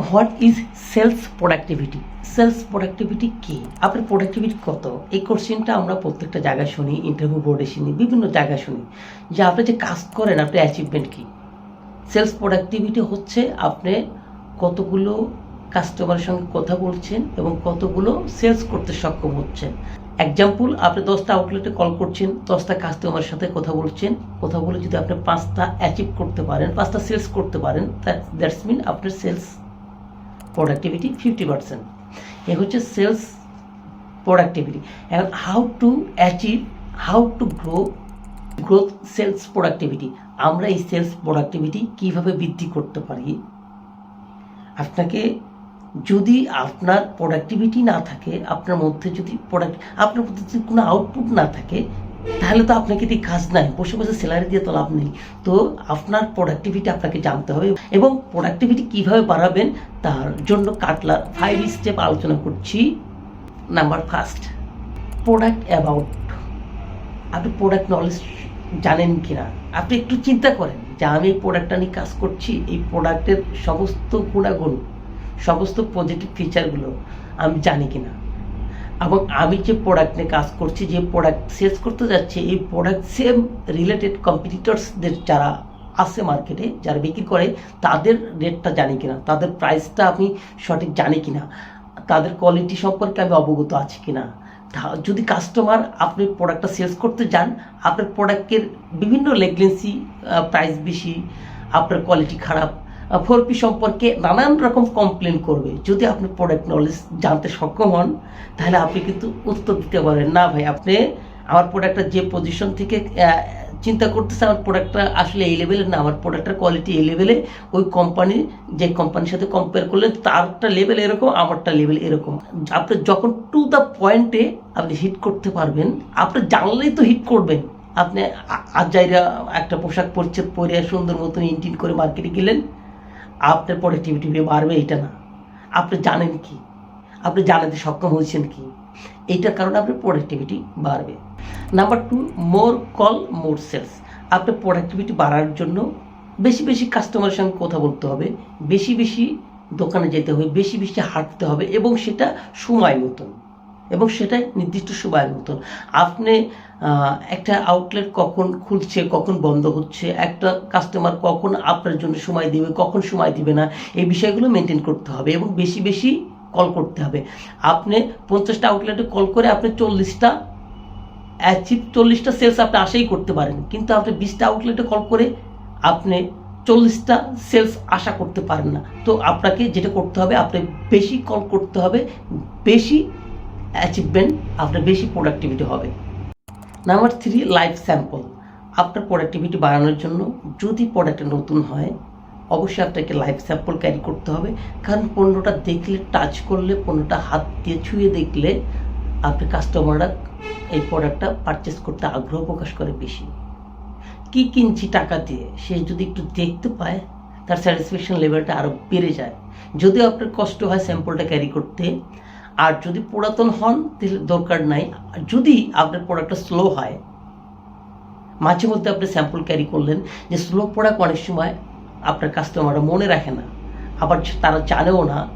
What is sales productivity sales productivity কি? আপনার productivity কত? এই কোশ্চেনটা আমরা প্রত্যেকটা জায়গায় শুনি ইন্টারভিউ বোর্ডে শুনি, বিভিন্ন জায়গায় শুনি। যে আপনি যে কাজ করেন, আপনার অ্যাচিভমেন্ট কি? সেলস প্রোডাক্টিভিটি হচ্ছে আপনি কতগুলো কাস্টমারের সঙ্গে কথা বলছেন এবং কতগুলো সেলস করতে সক্ষম হচ্ছেন। এক্সাম্পল আপনি দশটা আউটলেটে কল করছেন, দশটা কাস্টমারের সাথে কথা বলছেন। কথা বলে যদি আপনি পাঁচটা অ্যাচিভ করতে পারেন, পাঁচটা সেলস করতে পারেন দ্যাটস মিন আপনার সেলস প্রোডাক্টিভিটি ফিফটি পার্সেন্ট এ হচ্ছে সেলস প্রোডাক্টিভিটি এখন how to achieve how to grow growth sales productivity আমরা এই সেলস প্রোডাক্টিভিটি কীভাবে বৃদ্ধি করতে পারি? আপনাকে যদি আপনার প্রোডাক্টিভিটি না থাকে, আপনার মধ্যে যদি প্রোডাক্ট আপনার মধ্যে যদি কোনো আউটপুট না থাকে তাহলে তো আপনাকে দিয়ে কাজ নাই। বসে বসে স্যালারি দিয়ে তো লাভ নেই। তো আপনার প্রোডাক্টিভিটি আপনাকে জানতে হবে এবং প্রোডাক্টিভিটি কীভাবে বাড়াবেন তার জন্য কাটলার ফাইভ স্টেপ আলোচনা করছি। নাম্বার ফার্স্ট প্রোডাক্ট অ্যাবাউট আপনি প্রোডাক্ট নলেজ জানেন কি না আপনি একটু চিন্তা করেন যে আমি এই প্রোডাক্টটা নিয়ে কাজ করছি, এই প্রোডাক্টের সমস্ত গুণাগুণ, সমস্ত পজিটিভ ফিচারগুলো আমি জানি কি না এবং আমি যে প্রোডাক্ট নিয়ে কাজ করছি, যে প্রোডাক্ট সেলস করতে যাচ্ছে, এই প্রোডাক্ট সেম রিলেটেড কম্পিটিটরসদের যারা আছে মার্কেটে যারা বিক্রি করে, তাদের রেটটা জানি কিনা, তাদের প্রাইসটা আমি সঠিক জানি কিনা, তাদের কোয়ালিটি সম্পর্কে আমি অবগত আছি কিনা। যদি কাস্টমার আপনি প্রোডাক্টটা সেলস করতে যান, আপনার প্রোডাক্টের বিভিন্ন লেগলেন্সি প্রাইস বেশি, আপনার কোয়ালিটি খারাপ ফোর পি সম্পর্কে নানান রকম কমপ্লেন করবে। যদি আপনি প্রোডাক্ট নলেজ জানতে সক্ষম হন, তাহলে আপনি কিন্তু উত্তর দিতে পারেন, না ভাই, আপনি আমার প্রোডাক্টটা যে পজিশন থেকে চিন্তা করতেছে আমার প্রোডাক্টটা আসলে এই লেভেলের না, আমার প্রোডাক্টের কোয়ালিটি এই লেভেলে ওই কোম্পানি যে কোম্পানির সাথে কম্পেয়ার করলে তারটা লেভেল এরকম, আমারটা লেভেল এরকম। আপনি যখন টু দ্য পয়েন্টে আপনি হিট করতে পারবেন, আপনি জানলেই তো হিট করবেন। আপনি আজাইরা একটা পোশাক পরিচ্ছদ পরে সুন্দর মতন ইন্টিন করে মার্কেটে গেলেন আপনার প্রোডাক্টিভিটি বাড়বে এটা না। আপনি জানেন কি? আপনি জানাতে সক্ষম হয়েছেন কি? এইটার কারণে আপনার প্রোডাক্টিভিটি বাড়বে। Number two more call more sales আপনার প্রোডাক্টিভিটি বাড়ার জন্য বেশি বেশি কাস্টমারের সঙ্গে কথা বলতে হবে, বেশি বেশি দোকানে যেতে হবে, বেশি বেশি হাঁটতে হবে, এবং সেটা সময় মতন। এবং সেটাই নির্দিষ্ট সময়ের মতন। আপনি একটা আউটলেট কখন খুলছে, কখন বন্ধ হচ্ছে, একটা কাস্টমার কখন আপনার জন্য সময় দিবে, কখন সময় দিবে না, এই বিষয়গুলো মেনটেন করতে হবে এবং বেশি বেশি কল করতে হবে। আপনি পঞ্চাশটা আউটলেটে কল করে আপনি চল্লিশটা অ্যাচিভ চল্লিশটা সেলস আপনি আশাই করতে পারেন। কিন্তু আপনি বিশটা আউটলেটে কল করে আপনি চল্লিশটা সেলস আশা করতে পারেন না। তো আপনাকে যেটা করতে হবে, আপনি বেশি কল করতে হবে, বেশি অ্যাচিভমেন্ট আপনার বেশি প্রোডাক্টিভিটি হবে। নাম্বার থ্রি লাইফ স্যাম্পল আপনার প্রোডাক্টিভিটি বাড়ানোর জন্য যদি প্রোডাক্টটা নতুন হয়, অবশ্যই আপনাকে লাইফ স্যাম্পল ক্যারি করতে হবে। কারণ পণ্যটা দেখলে টাচ করলে, পণ্যটা হাত দিয়ে ছুঁয়ে দেখলে আপনি কাস্টমাররা এই প্রোডাক্টটা পারচেস করতে আগ্রহ প্রকাশ করে বেশি। কি কিনছি টাকা দিয়ে, সে যদি একটু দেখতে পায়, তার স্যাটিসফ্যাকশন লেভেলটা আরও বেড়ে যায়। যদিও আপনার কষ্ট হয় স্যাম্পলটা ক্যারি করতে আর যদি পুরাতন হন, তাহলে দরকার নাই। যদি আপনার প্রোডাক্টটা স্লো হয়, মাঝে মধ্যে আপনি স্যাম্পল ক্যারি করলেন, যে স্লো প্রোডাক্ট অনেক সময় আপনার কাস্টমাররা মনে রাখে না। আবার তারা জানেও না।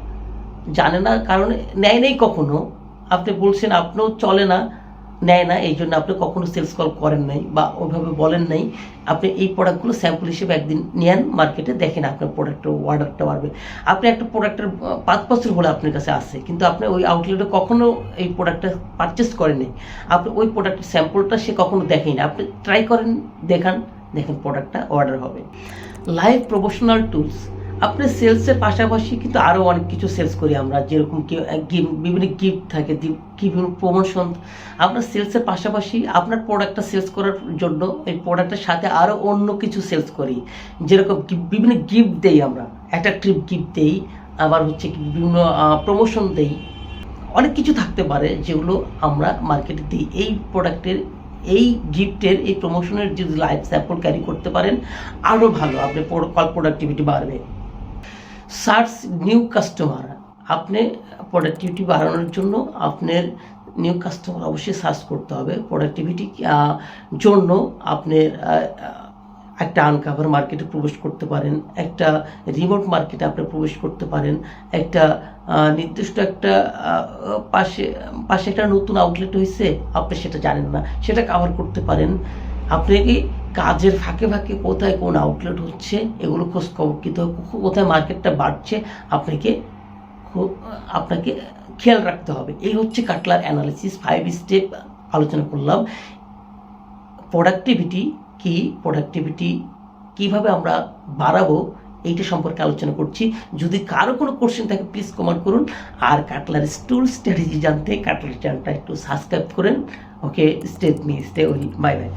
জানে না কারণে, নেয় নেই কখনো। আপনি বলছেন, আপনিও চলে না। নেয় না, এই জন্য আপনি কখনো সেলস কল করেন নাই বা ওইভাবে বলেন নাই। আপনি এই প্রোডাক্টগুলো স্যাম্পল হিসেবে একদিন নেন মার্কেটে দেখেন আপনার প্রোডাক্টের অর্ডারটা বাড়বে। আপনি একটা প্রোডাক্টের পাঁচ বছর হলে আপনার কাছে আসে, কিন্তু আপনি ওই আউটলেটে কখনো এই প্রোডাক্টটা পারচেস করেননি আপনি ওই প্রোডাক্টের স্যাম্পলটা সে কখনো দেখেনি আপনি ট্রাই করেন, দেখান, দেখেন প্রোডাক্টটা অর্ডার হবে। লাইভ প্রমোশনাল টুলস আপনি সেলসের পাশাপাশি কিন্তু আরও অনেক কিছু সেলস করি আমরা। যেরকম বিভিন্ন গিফট থাকে বিভিন্ন প্রমোশন আপনার সেলসের পাশাপাশি আপনার প্রোডাক্টটা সেলস করার জন্য এই প্রোডাক্টের সাথে আরও অন্য কিছু সেলস করি। যেরকম বিভিন্ন গিফট দেই আমরা। ট্রিপ গিফট দেই, আবার হচ্ছে বিভিন্ন প্রমোশন দেই। অনেক কিছু থাকতে পারে যেগুলো আমরা মার্কেটে দিই। এই প্রোডাক্টের এই গিফটের এই প্রমোশনের যদি লাইফ স্যাম্পল ক্যারি করতে পারেন আরও ভালো। আপনার কল প্রোডাক্টিভিটি বাড়বে। Search new customer. আপনি প্রোডাক্টিভিটি বাড়ানোর জন্য আপনার নিউ কাস্টমার অবশ্যই সার্চ করতে হবে। প্রোডাক্টিভিটি জন্য আপনার একটা আনকাভার মার্কেটে প্রবেশ করতে পারেন, একটা রিমোট মার্কেটে আপনি প্রবেশ করতে পারেন, একটা নির্দিষ্ট একটা পাশে পাশে একটা নতুন আউটলেট হয়েছে আপনি সেটা জানেন না, সেটা কাভার করতে পারেন। আপনি কি কাজের ফাঁকে ফাঁকে কোথায় কোন আউটলেট হচ্ছে, এগুলো খোঁজ খবর কিন্তু কোথায় মার্কেটটা বাড়ছে, আপনাকে আপনাকে খেয়াল রাখতে হবে। এই হচ্ছে কাটলার অ্যানালিসিস ফাইভ স্টেপ আলোচনা করলাম। প্রোডাক্টিভিটি কি প্রোডাক্টিভিটি কীভাবে আমরা বাড়াবো, এইটা সম্পর্কে আলোচনা করছি। যদি কারও কোনো কোশ্চেন থাকে প্লিজ কমেন্ট করুন। আর কাটলার স্টুল স্ট্র্যাটেজি জানতে কাটলার চ্যানেলটা একটু সাবস্ক্রাইব করেন। Okay step me stay well bye bye